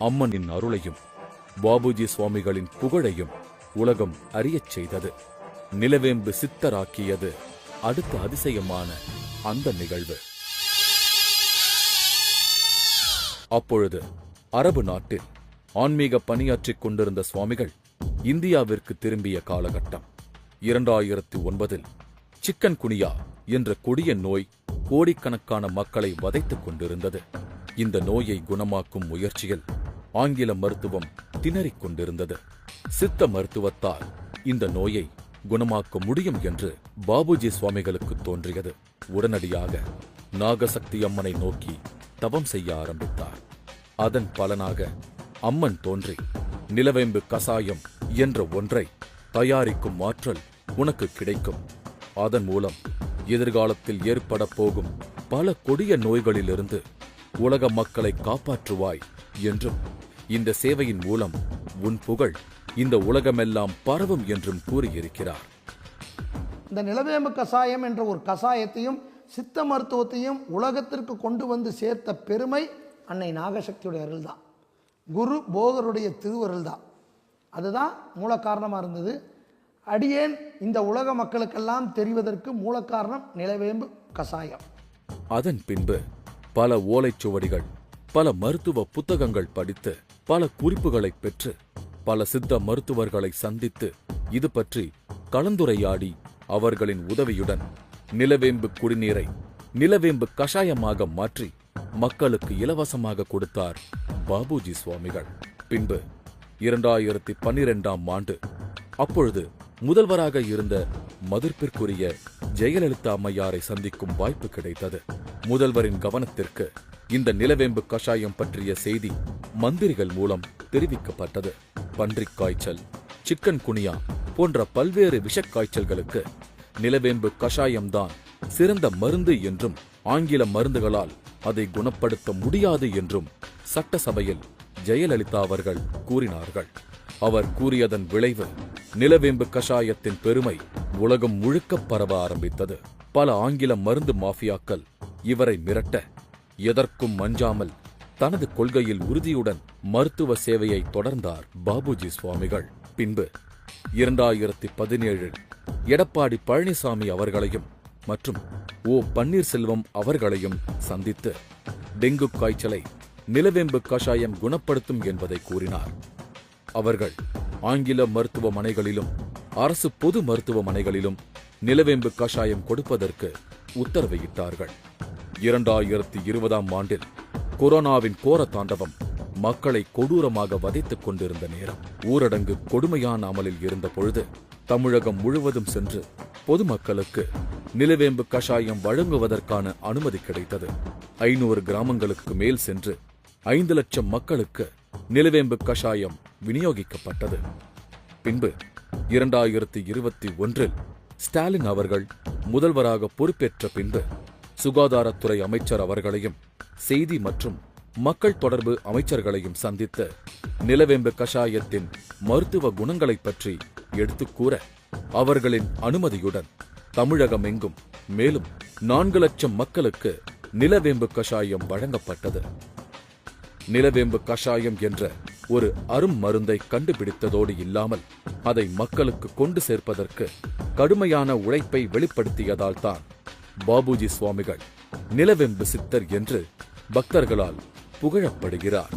அம்மனின் அருளையும் பாபுஜி சுவாமிகளின் புகழையும் உலகம் அறியச் செய்தது. நிலவேம்பு சித்தராக்கியது அடுத்த அதிசயமான அந்த நிகழ்வு. அப்பொழுது அரபு நாட்டில் ஆன்மீக பணியாற்றிக் கொண்டிருந்த சுவாமிகள் இந்தியாவிற்கு திரும்பிய காலகட்டம். இரண்டாயிரத்தி ஒன்பதில் சிக்கன் குனியா என்ற கொடிய நோய் கோடிக்கணக்கான மக்களை வதைத்துக் கொண்டிருந்தது. இந்த நோயை குணமாக்கும் முயற்சியில் ஆங்கில மருத்துவம் திணறிக் கொண்டிருந்தது. சித்த மருத்துவத்தால் இந்த நோயை குணமாக்க முடியும் என்று பாபுஜி சுவாமிகளுக்கு தோன்றியது. உடனடியாக நாகசக்தி அம்மனை நோக்கி தவம் செய்ய ஆரம்பித்தார். அதன் பலனாக அம்மன் தோன்றி நிலவேம்பு கசாயம் என்ற ஒன்றை தயாரிக்கும் ஆற்றல் உனக்கு கிடைக்கும். அதன் மூலம் எதிர்காலத்தில் ஏற்பட போகும் பல கொடிய நோய்களிலிருந்து உலக மக்களை காப்பாற்றுவாய் என்றும் இந்த சேவையின் மூலம் உன் புகழ் இந்த உலகமெல்லாம் பரவும் என்றும் கூறியிருக்கிறார். இந்த நிலவேம்பு கசாயம் என்ற ஒரு கசாயத்தையும் சித்த மருத்துவத்தையும் உலகத்திற்கு கொண்டு வந்து சேர்த்த பெருமை அன்னை நாகசக்தியுடைய அருள் தான் குரு போகருடைய திருவருள் தான் அதுதான் மூல காரணமாக இருந்தது. அடியேன் இந்த உலக மக்களுக்கெல்லாம் தெரிவதற்கு மூல காரணம் நிலவேம்பு கசாயம். அதன் பின்பு பல ஓலைச்சுவடிகள் பல மருத்துவ புத்தகங்கள் படித்து பல குறிப்புகளை பெற்று பல சித்த மருத்துவர்களை சந்தித்து இது பற்றி கலந்துரையாடி அவர்களின் உதவியுடன் நிலவேம்பு குடிநீரை நிலவேம்பு கஷாயமாக மாற்றி மக்களுக்கு இலவசமாக கொடுத்தார் பாபுஜி சுவாமிகள். பின்பு இரண்டாயிரத்தி பன்னிரெண்டாம் ஆண்டு அப்பொழுது முதல்வராக இருந்த மதிப்பிற்குரிய ஜெயலலிதா அம்மையாரை சந்திக்கும் வாய்ப்பு கிடைத்தது. முதல்வரின் கவனத்திற்கு இந்த நிலவேம்பு கஷாயம் பற்றிய செய்தி மந்திரிகள் மூலம் தெரிவிக்கப்பட்டது. பன்றிக் காய்ச்சல் சிக்கன் குனியா போன்ற பல்வேறு விஷக்காய்ச்சல்களுக்கு நிலவேம்பு கஷாயம்தான் சிறந்த மருந்து என்றும் ஆங்கில மருந்துகளால் அதை குணப்படுத்த முடியாது என்றும் சட்டசபையில் ஜெயலலிதா அவர்கள் கூறினார்கள். அவர் கூறியதன் விளைவு நிலவேம்பு கஷாயத்தின் பெருமை உலகம் முழுக்க பரவ ஆரம்பித்தது. பல ஆங்கில மருந்து மாஃபியாக்கள் இவரை மிரட்ட எதற்கும் மஞ்சாமல் தனது கொள்கையில் உறுதியுடன் மருத்துவ சேவையை தொடர்ந்தார் பாபுஜி சுவாமிகள். பின்பு இரண்டாயிரத்தி பதினேழில் எடப்பாடி பழனிசாமி அவர்களையும் மற்றும் ஓ பன்னீர்செல்வம் அவர்களையும் சந்தித்து டெங்கு காய்ச்சலை நிலவேம்பு கஷாயம் குணப்படுத்தும் என்பதை கூறினார். அவர்கள் ஆங்கில மருத்துவமனைகளிலும் அரசு பொது மருத்துவமனைகளிலும் நிலவேம்பு கஷாயம் கொடுப்பதற்கு உத்தரவிட்டார்கள். இரண்டாயிரத்தி இருபதாம் ஆண்டில் கொரோனாவின் கோர தாண்டவம் மக்களை கொடூரமாக வதைத்துக் கொண்டிருந்த நேரம். ஊரடங்கு கொடுமையான அமலில் இருந்த பொழுது தமிழகம் முழுவதும் சென்று பொதுமக்களுக்கு நிலவேம்பு கஷாயம் வழங்குவதற்கான அனுமதி கிடைத்தது. ஐநூறு கிராமங்களுக்கு மேல் சென்று ஐந்து லட்சம் மக்களுக்கு நிலவேம்பு கஷாயம் விநியோகிக்கப்பட்டது. பின்பு இரண்டாயிரத்தி இருபத்தி ஒன்றில் ஸ்டாலின் அவர்கள் முதல்வராக பொறுப்பேற்ற பின்பு சுகாதாரத்துறை அமைச்சர் அவர்களையும் செய்தி மற்றும் மக்கள் தொடர்பு அமைச்சர்களையும் சந்தித்து நிலவேம்பு கஷாயத்தின் மருத்துவ குணங்களைப் பற்றி எடுத்துக் கூற அவர்களின் அனுமதியுடன் தமிழகம் எங்கும் மேலும் நான்கு லட்சம் மக்களுக்கு நிலவேம்பு கஷாயம் வழங்கப்பட்டது. நிலவேம்பு கஷாயம் என்ற ஒரு அரும் மருந்தை கண்டுபிடித்ததோடு இல்லாமல் அதை மக்களுக்கு கொண்டு சேர்ப்பதற்கு கடுமையான உழைப்பை வெளிப்படுத்தியதால்தான் பாபுஜி சுவாமிகள் நிலவெம்பு சித்தர் என்று பக்தர்களால் புகழப்படுகிறார்.